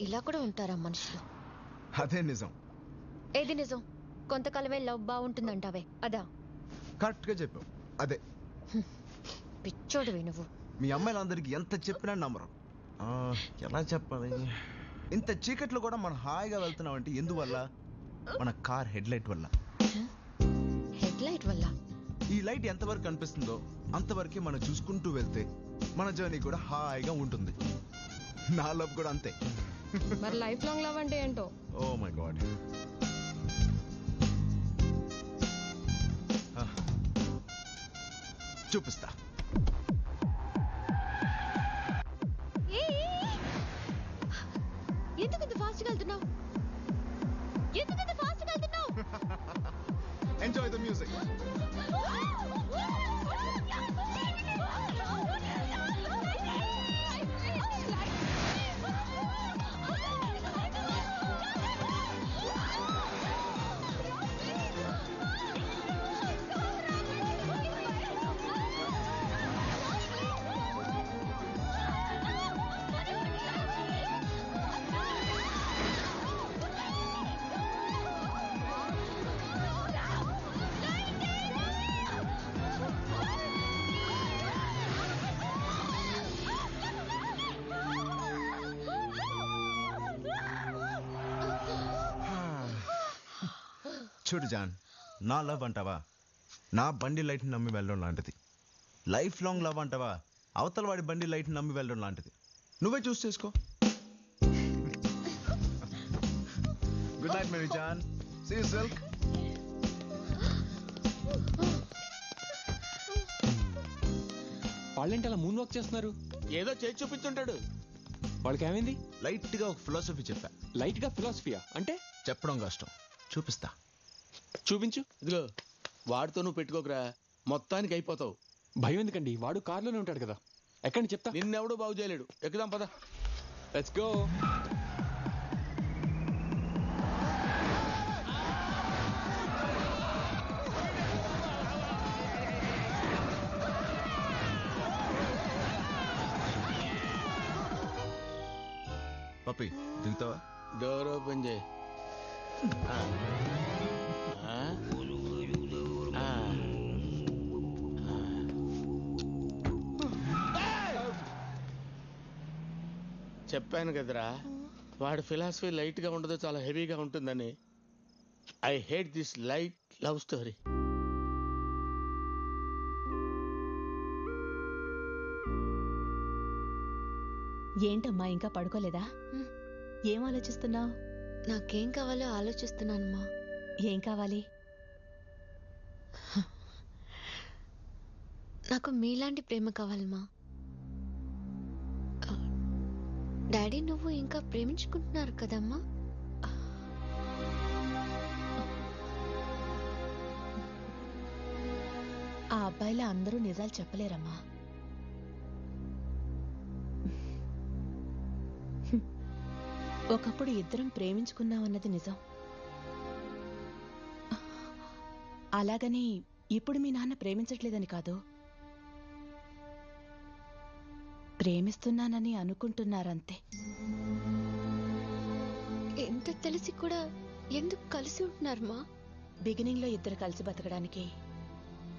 ఇలా కూడా ఉంటారా మనుషులు? అదే నిజం. ఏది నిజం? కొంతకాలమే లవ్ బాగుంటుందంటావే అదా? కరెక్ట్గా చెప్పావు. అదే. పిచ్చోడివి నువ్వు. మీ అమ్మాయిలందరికీ ఎంత చెప్పినా నమ్మరు. ఆ, ఎలా చెప్పాలి? ఇంత చీకట్లో కూడా మనం హాయిగా వెళ్తున్నాం అంటే ఎందువల్ల? మన కార్ హెడ్ లైట్ వల్ల. హెడ్ లైట్ వల్ల? ఈ లైట్ ఎంతవరకు కనిపిస్తుందో అంతవరకే మనం చూసుకుంటూ వెళ్తే మన జర్నీ కూడా హాయిగా ఉంటుంది. నా లవ్ కూడా అంతే. మరి లైఫ్ లాంగ్ లవ్ అంటే ఏంటో? ఓ మై గాడ్ చూపిస్తా. ఎందుకు ఇంత ఫాస్ట్గా వెళ్తున్నావు? చూడు జాన్ నా లవ్ అంటావా? నా బండి లైట్ నమ్మి వెళ్ళడం లాంటిది. లైఫ్ లాంగ్ లవ్ అంటావా? అవతల వాడి బండి లైట్ నమ్మి వెళ్ళడం లాంటిది. నువ్వే చూస్ చేసుకో. గుడ్ నైట్ మేరీ జాన్ సీ సిల్క్ వాళ్ళేంటి అలా మూన్ వాక్ చేస్తున్నారు? ఏదో చేసి చూపించుంటాడు. వాళ్ళకి ఏమైంది లైట్గా ఒక ఫిలాసఫీ చెప్పా. లైట్గా ఫిలాసఫియా అంటే? చెప్పడం కష్టం. చూపిస్తా. చూపించు. ఇదిగో వాడితో నువ్వు పెట్టుకోకరా. మొత్తానికి అయిపోతావు. భయం ఎందుకండి? వాడు కార్లోనే ఉంటాడు కదా. ఎక్కడి చెప్తా? నిన్నెవడూ బాగు చేయలేడు. ఎక్కుదాం పద. లెట్స్ గో పప్పి దిగుతావా డోర్ ఓపెన్ చేయి. చెప్పాను కదరా. వాడి ఫిలాసఫీ లైట్గా ఉండదు చాలా హెవీగా ఉంటుందని. I hate this light love story. ఏంటమ్మా ఇంకా పడుకోలేదా. ఏం ఆలోచిస్తున్నావు? నాకేం కావాలో ఆలోచిస్తున్నానమ్మా. ఏం కావాలి? నాకు మీలాంటి ప్రేమ కావాలమ్మా డాడీ నువ్వు ఇంకా ప్రేమించుకుంటున్నారు కదమ్మా? ఆ అబ్బాయిలా అందరూ నిజాలు చెప్పలేరమ్మా. ఒకప్పుడు ఇద్దరం ప్రేమించుకున్నామన్నది నిజం. అలాగని ఇప్పుడు మీ నాన్న ప్రేమించట్లేదని కాదు. ప్రేమిస్తున్నానని అనుకుంటున్నారంతే. ఎంత తెలిసి కూడా ఎందుకు కలిసి ఉంటున్నారమ్మా బిగినింగ్లో ఇద్దరు కలిసి బతకడానికి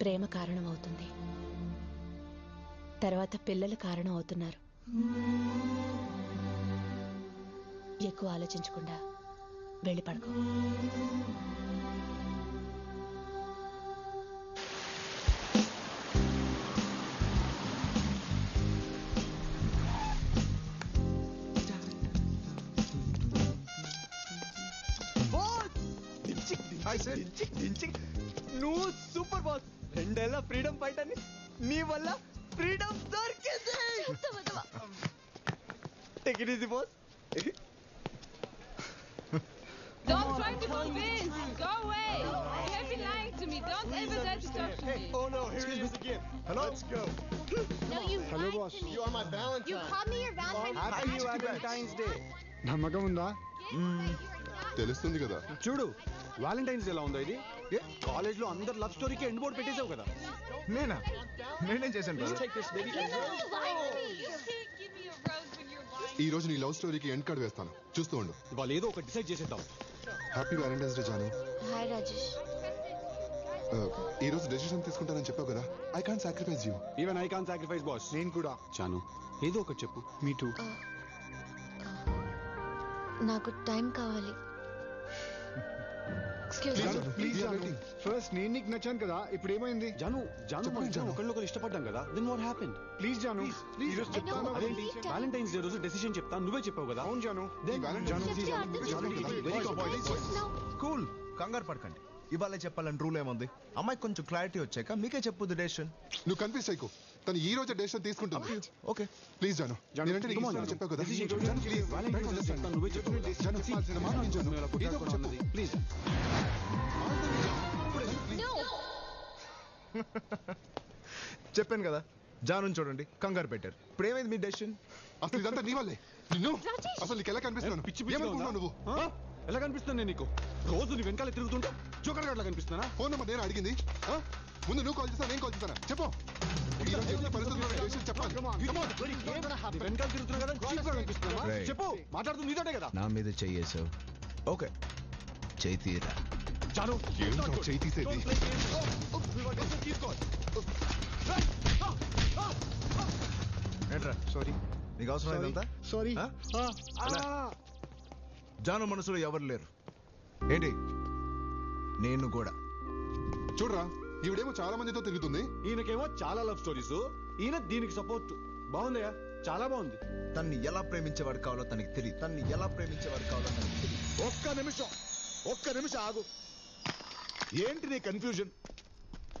ప్రేమ కారణం అవుతుంది. తర్వాత పిల్లలు కారణం అవుతున్నారు. ఎక్కువ ఆలోచించకుండా వెళ్ళి పడుకో. నువ్వు సూపర్ బాస్ రెండేళ్ల ఫ్రీడమ్ ఫైట్ అని నీ వల్ల ఫ్రీడమ్ దొరికింది take it easy boss Don't try to convince. Go away. You have been lying to me. Don't ever dare to talk to me. Oh no, here it is again. Hello Let's go. No, you Hello, boss. You are my Valentine. You called me your Valentine's Happy Valentine's Day. నమ్మకం ఉందా? తెలుస్తుంది కదా. చూడు Valentine's ఎలా ఉందో ఇది. ఏ కాలేజ్లో అందరు లవ్ స్టోరీకి ఎండ్ బోర్డ్ పెట్టేశావు కదా. నేనా? నేనేం చేశాను ఈ రోజు నీ లవ్ స్టోరీకి ఎండ్ కార్డ్ వేస్తాను. చూస్తూ ఉండు. వాళ్ళు ఏదో ఒకటి డిసైడ్ చేసేద్దాం. Happy valentine's day Janu. Hi Rajesh. Uh, ఈ రోజు డెసిషన్ తీసుకుంటానని చెప్పావు కదా. I can't sacrifice you even I can sacrifice boss నేను కూడా. చాను ఏదో ఒకటి చెప్పు. మీ టూ నాకు టైం కావాలి. ఫస్ట్ నేను నీకు నచ్చాను కదా ఇప్పుడు ఏమైంది? జాను జాను మనం జాను. ఒకళ్ళొకరు ఇష్టపడ్డాం కదా then what happened please Janu please ఈరోజు చెప్తాను. అదేంటి? డే రోజు డెసిషన్ చెప్తా నువ్వే చెప్పావు కదా. అవును జాను. Valentine's జాను, రోజు. కూల్ కంగారు పడకండి. ఇవాళ చెప్పాలని రూల్ ఏముంది? అమ్మాయికి కొంచెం క్లారిటీ వచ్చాక మీకే చెప్పొద్దు డెసిషన్ నువ్వు కన్ఫ్యూజ్ అయ్యకు తను ఈ రోజు డెసిషన్ తీసుకుంటుంది? ఓకే ప్లీజ్ జాను జాను, నేనంటే నీకు జాను. చెప్పావు కదా. Janu, Day understand. చెప్తాను, నువ్వే చెప్పు. జాను, please, నా మాట విను, జాను. ఏదో ఒకటి చెప్పు. ప్లీజ్ చెప్పాను కదా జాను చూడండి కంగారు పెట్టారు. ఇప్పుడు ఏమైంది మీ డెసిషన్ అసలు ఇదంతా నీ వల్లే. నిన్ను? అసలు నీకు ఎలా కనిపిస్తున్నాను పిచ్చి పిచ్చి ఏమనుకున్నావు నువ్వు? ఎలా కనిపిస్తుంది నేను నీకు? రోజు నీ వెనకాల తిరుగుతుంటా జోకర్ గట్లా కనిపిస్తున్నా ఫోన్ నెంబర్ నేను అడిగింది? ముందు నువ్వు కాల్ చేస్తా నేను కాల్ చేస్తాను? చెప్పు. ఈ రోజు ఎన్ని పరిస్థితుల్లో డెసిషన్ చెప్పాలి Come on. నీ వెనకాల తిరుగుతున్నా కదా? చీప్గా కనిపిస్తున్నా Right. చెప్పు. మాట్లాడుతుంది నీతోటే కదా. నా మీద చెయ్యేసావు ఓకే. చేయి తీరా. చాలు ఏంటో చేయి తీసేది. తీసుకో ఏంట్రా? సారీ నీకు అవసరం ఇదంతా? సారీ ఆ? అలా. జాను మనసులో ఎవరు లేరు? ఏంటి? నేను కూడా. చూడరా. ఈవిడేమో చాలా మందితో తిరుగుతుంది. ఈయనకేమో చాలా లవ్ స్టోరీస్ ఈయన దీనికి సపోర్ట్ బాగుందయ్యా చాలా బాగుంది. తన్ని ఎలా ప్రేమించేవాడు కావాలో తనకి తెలియదు తన్ని ఎలా ప్రేమించేవాడు కావాలో తనకి తెలియదు ఒక్క నిమిషం ఒక్క నిమిషం ఆగు. ఏంటి నీ కన్ఫ్యూజన్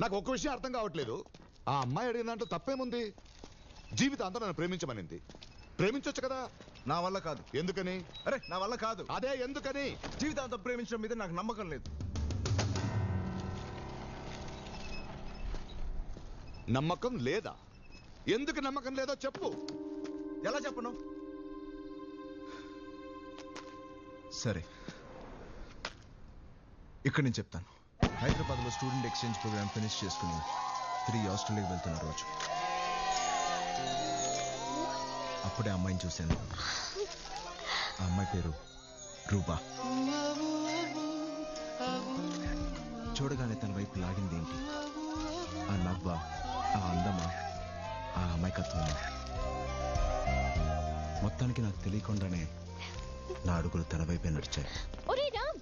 నాకు ఒక్క విషయం అర్థం కావట్లేదు. ఆ అమ్మాయి అడిగిన దాంట్లో తప్పేముంది? జీవితాంతం నన్ను ప్రేమించమనింది. ప్రేమించొచ్చు కదా? నా వల్ల కాదు. ఎందుకని? అరే నా వల్ల కాదు. అదే ఎందుకని? జీవితాంతం ప్రేమించడం మీద నాకు నమ్మకం లేదు. నమ్మకం లేదా? ఎందుకు నమ్మకం లేదో చెప్పు. ఎలా చెప్పను? సరే. ఇక్కడ నేను చెప్తాను. హైదరాబాద్లో స్టూడెంట్ ఎక్స్చేంజ్ ప్రోగ్రామ్ ఫినిష్ చేసుకుని తిరిగి ఆస్ట్రేలియాకి వెళ్తున్న రోజు. అప్పుడే అమ్మాయిని చూశాను. ఆ అమ్మాయి పేరు రూపా చూడగానే తన వైపు లాగింది ఏంటి? మొత్తానికి నాకు తెలియకుండానే నా అడుగులు తన వైపే నడిచాయి. ఒరే రామ్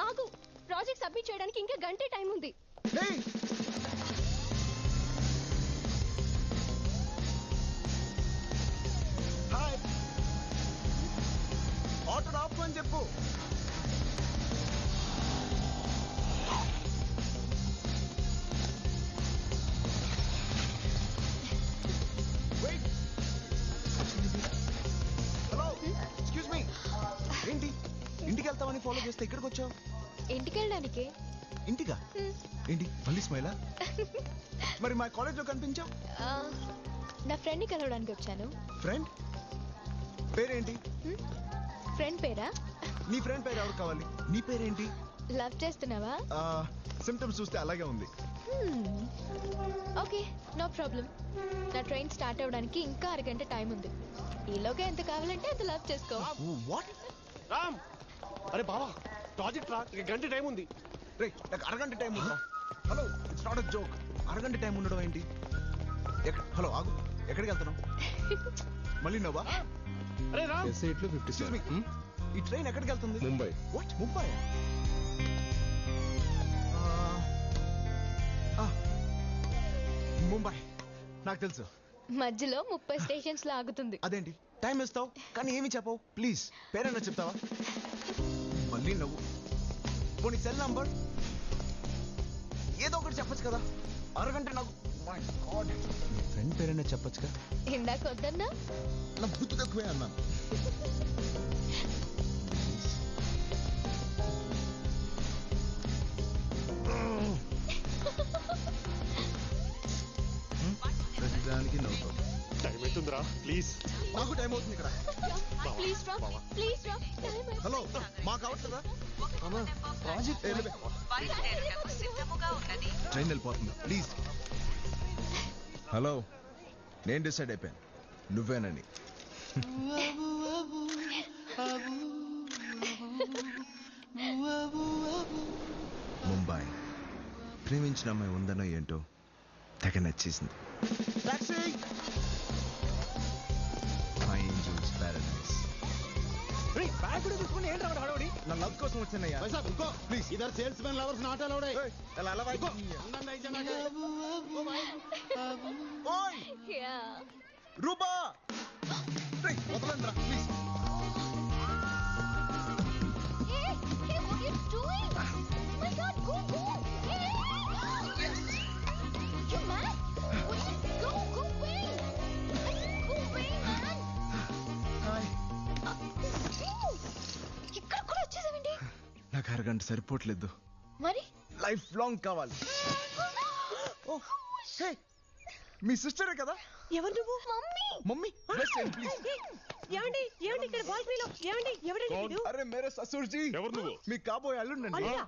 ఆగు. ప్రాజెక్ట్ సబ్మిట్ చేయడానికి ఇంకా గంటే టైం ఉంది. ఆటో ఆపు అని చెప్పు. చేస్తే ఇక్కడికి వచ్చావు ఇంటికి? వెళ్ళడానికి ఇంటికా ఏంటి మళ్ళీ స్మైలా? మరి మా కాలేజ్లో కనిపించావు? నా ఫ్రెండ్ని కలవడానికి వచ్చాను. ఫ్రెండ్? పేరేంటి? ఫ్రెండ్ పేరా? నీ ఫ్రెండ్ పేరు ఎవరు కావాలి? నీ పేరేంటి? లవ్ చేస్తున్నావా? సిమ్టమ్స్ చూస్తే అలాగే ఉంది. Okay no problem. నా ట్రైన్ స్టార్ట్ అవ్వడానికి ఇంకా అరగంట టైం ఉంది. ఈలోగా ఎంత కావాలంటే అంత లవ్ చేసుకో. వాట్? రామ్! అరే బావా ప్రాజెక్ట్ రా. ఇక గంట టైం ఉంది. రే నాకు అరగంట టైం ఉందా హలో ఇట్స్ నాట్ జోక్. అరగంట టైం ఉండడం ఏంటి? హలో ఆగు. ఎక్కడికి వెళ్తున్నావు? మళ్ళీ నవ్వా? అరే ఫిఫ్టీ Excuse me. ఈ ట్రైన్ ఎక్కడికి వెళ్తుంది? ముంబై. వాట్ ముంబై? ముంబై. నాకు తెలుసు. మధ్యలో ముప్పై స్టేషన్స్లో ఆగుతుంది. అదేంటి? టైం ఇస్తావు కానీ ఏమి చెప్పవు? ప్లీజ్ పేరైనా చెప్తావా? మళ్ళీ నవ్వు. పోనీ సెల్ నంబర్ ఏదో ఒకటి చెప్పొచ్చు కదా. అరగంట నాకు మై గాడ్ నీ ఫ్రెండ్ పేరైనా చెప్పొచ్చుగా? ఇందాక వద్దన్నా? నా బుద్ధి తక్కువే అన్నాను. అవుతుందిరా ప్లీజ్ నాకు టైం అవుతుంది ఇక్కడ. ప్లీజ్ రా ప్లీజ్ రా టైం హలో మాకు అవట్లేదా ప్రాజెక్ట్ ట్రైన్ వెళ్ళిపోతుంది. ప్లీజ్ హలో నేను డిసైడ్ అయిపోయాను. నువ్వేనని. ముంబై. ప్రేమించిన అమ్మాయి ఉందనో ఏంటో తెగ నచ్చేసింది. కూడా తీసుకుని ఏంటి రావడం హడావుడి? నా లవ్ కోసం వచ్చానయ్యా. ప్లీజ్. ఇద్దరు salesmen lovers not allowed అలా అలా వాయి. ఓయ్. రూపా అరగంట సరిపోవట్లేదు మరి? లైఫ్ లాంగ్ కావాలి. ఓ హే మీ సిస్టరే కదా? ఎవరు నువ్వు? మమ్మీ. మమ్మీ ప్లీజ్ ఏమండి ఏమండి ఇక్కడ బాల్కనీలో? ఏమండి ఎవరండి అరే మేరే ససూర్ జీ ఎవరు నువ్వు? మీ కాబోయే అల్లుండండి అల్లుడా?